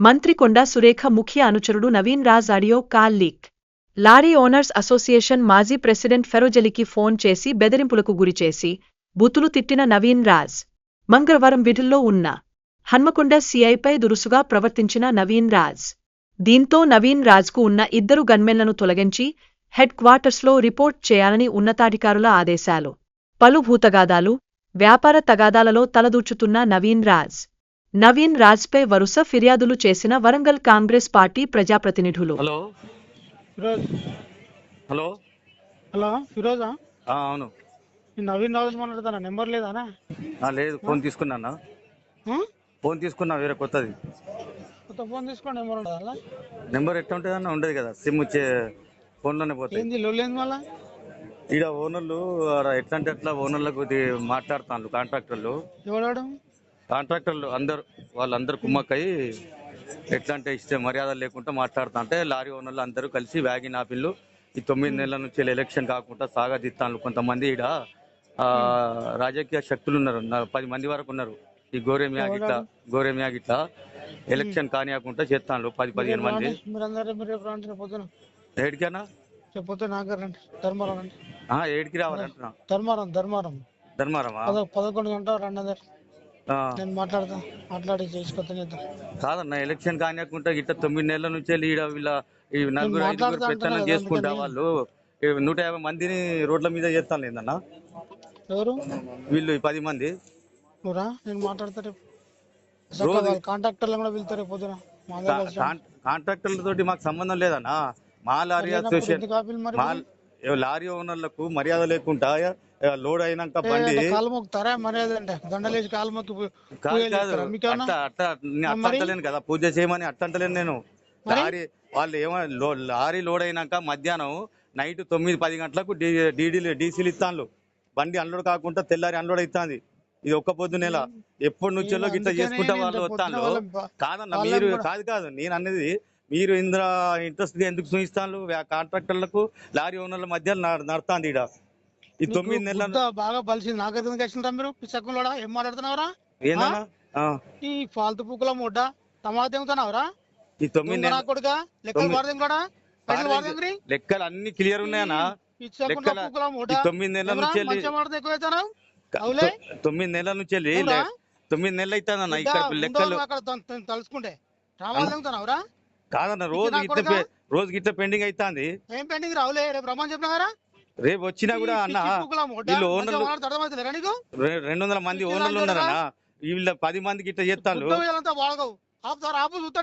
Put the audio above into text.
మంత్రి కొండా సురేఖ ముఖ్య అనుచరుడు Naveen Raj audio call leak. Lorry owners association మాజీ ప్రెసిడెంట్ ఫెరోజలికి ఫోన్ చేసి బెదిరింపులకు గురిచేసి బుతులు తిట్టిన నవీన్ రాజ్. మంగళవారం విధుల్లో ఉన్న హన్మకొండ సీఐపై దురుసుగా ప్రవర్తించిన నవీన్ రాజ్. దీంతో నవీన్ రాజ్కు ఉన్న ఇద్దరు గన్మెన్లను తొలగించి హెడ్ క్వార్టర్స్లో రిపోర్ట్ చేయాలని ఉన్నతాధికారుల ఆదేశాలు. పలు భూతగాదాలు వ్యాపార తగాదాలలో తలదూర్చుతున్న నవీన్ రాజ్. నవీన్ రాజ్పై వరుస ఫిర్యాదులు చేసిన వరంగల్ కాంగ్రెస్ పార్టీ ప్రజాప్రతినిధులు. హలో. ఫిరోజ్. హలో. హలో ఫిరోజా? ఆ, అవును. నేను నవీన్ రాజు మాట్లాడుతానా నెంబర్ లేదానా? ఆ, లేదు ఫోన్ తీసుకున్నానా? ఆ? ఫోన్ తీసుకున్నా వేరే కొత్తది. కొత్త ఫోన్ తీసుకోండి నెంబర్ ఉండదా అలా? నెంబర్ ఎట్లా ఉంటుంది అన్న ఉండదు కదా. సిమ్ వచ్చే ఫోన్లోనే పోతాయి. ఏంది లొల్లేంది మళ్ళా? ఈడ ఓనర్లు ఆడ ఎట్లా అంటే అట్లా ఓనర్లకు ఇది మాట్లాడుతాను కాంట్రాక్టర్లు. ఎవడాడు కాంట్రాక్టర్లు అందరు వాళ్ళందరూ కుమ్మక్కయి ఎట్లా అంటే ఇష్ట మర్యాద లేకుండా మాట్లాడుతా అంటే లారీ ఓనర్లు అందరూ కలిసి వ్యాగిన్ ఆపిల్లు ఈ తొమ్మిది నెలల నుంచి ఎలక్షన్ కాకుండా సాగదీస్తాను కొంతమంది ఈడ ఆ, రాజకీయ శక్తులు ఉన్నారు. పది మంది వరకు ఉన్నారు. ఈ గోరేమియా గిట్లా గోరేమియా గిట్లా ఎలక్షన్ కానియకుండా చేస్తాను పది పదిహేను మంది. ఏడికైనా ధర్మారం ఏడికి రావాలంటున్నా. ధర్మారం ధర్మారం ధర్మారమా పద పదకొండు గంటల రండి నేను మాట్లాడతా మాట్లాడి చేసుకొస్తాను చేద్దాం. కాదన్న ఎలక్షన్ కానియకుండా గిట్ట తొమ్మిది నెలల నుంచి ఈడ వీళ్ళ ఈ నలుగురు ఐదుగురు పెత్తనం చేసుకుంటా వాళ్ళు. నూట యాభై మందిని రోడ్ల మీద చేస్తాను ఏందన్న? ఎవరు? వీళ్ళు పది మంది. నువ్వురా? నేను మాట్లాడతా రేపు. చక్కగా వాళ్ళ కాంట్రాక్టర్లు కూడా వెళ్తారు పొద్దున. కాంట్రాక్టర్ల తోటి మాకు సంబంధం లేదన్న. మా లారీ అసోసియేషన్ మా లారీ ఓనర్లకు మర్యాద లేకుండా లోడ్ అయినాక బండి అంటే కాలు మొక్కుతారా? మర్యాద అంటే దండలేసి కాలు మొక్కి పూ- కాదు పూజ చేయమని అట్లా అంటలేను నేను? లారీ వాళ్ళు ఏమో లారీ లోడ్ అయినాక మధ్యాహ్నం నైట్ తొమ్మిది పది గంటలకు డీడీలు డీసీలు ఇస్తాను బండి అన్లోడ్ కాకుండా తెల్లారి అన్లోడ్ అవుతుంది ఇది ఒక్క పొద్దు నెల. ఎప్పటి నుంచో అందుకనే చేసుకుంటా వాళ్ళు వస్తాను కాదన్న మీరు కాదు కాదు. నేను అనేది మీరు ఇంద్ర ఇంట్రెస్ట్ ఎందుకు చూపిస్తాను కాంట్రాక్టర్లకు లారీ ఓనర్ల మధ్య నడుతుంది ఈడ. ఈ నీకు తొమ్మిది నెలల బాగా బలిసింది నాకైతే ఎందుకు వచ్చిందా మీరు? పిచ్చకంలోడా ఏం మాట్లాడుతున్నావురా? ఏందన్నా? ఈ ఫాల్తు పుక్కుల ముడ్డ టమాటా ఈ తొమ్మిది నెలల కొడుక? లెక్కలు వాడదేం కూడా? పైసలు లెక్కలు అన్ని క్లియర్ ఉన్నాయన్నా. పిచ్చకుండా ముడ్డ. తొమ్మిది నెలల నుంచి మంచిగా మాట్లాడితే ఎక్కువ క- అవులే? తొమ్మిది నెలల నుంచి తొమ్మిది నెలలు అవుతుందన్న బిడ్డ, ఇక్కడ లెక్కలు టమాటా తెంగుతున్నావురా కాదన్న రోజు గిట్ట రోజు గిట్ట పెండింగ్ అవుతుంది ఏం పెండింగ్ రావులే రేపు రమ్మని చెప్పినారా రేపు వచ్చినా కూడా అన్న వీళ్ళు ఓనర్లు రెండు వందల మంది ఓనర్లు ఉన్నారన్న వీళ్ళ పది మంది గిట్ట చేస్తాను